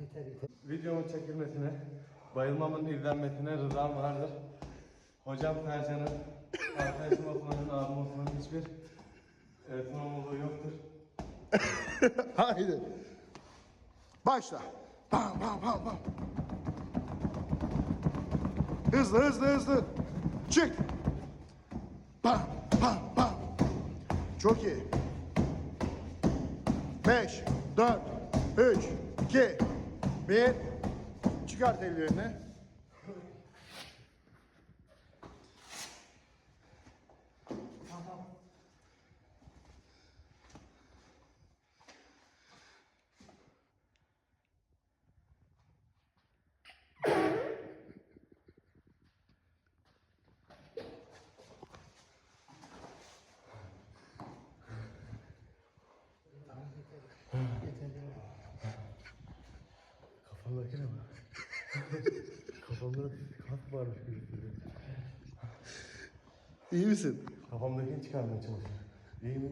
Yeter yeter. Videomun çekilmesine, bayılmamın izlenmesine rızam vardır. Hocam Sercan'ın, arkadaşım Osman'ın, abim Osman'ın hiçbir e, sorumluluğu yoktur. Haydi. Başla. Bam bam bam bam. Hızlı hızlı hızlı. Çık. Bam bam bam. Çok iyi. 5, 4, 3, 2, 1. Çıkart ellerini. Ne var? Kafamda kalp varmış gibi. İyi misin? Kafamdakini çıkarmaya çalışıyorum. İyi mi?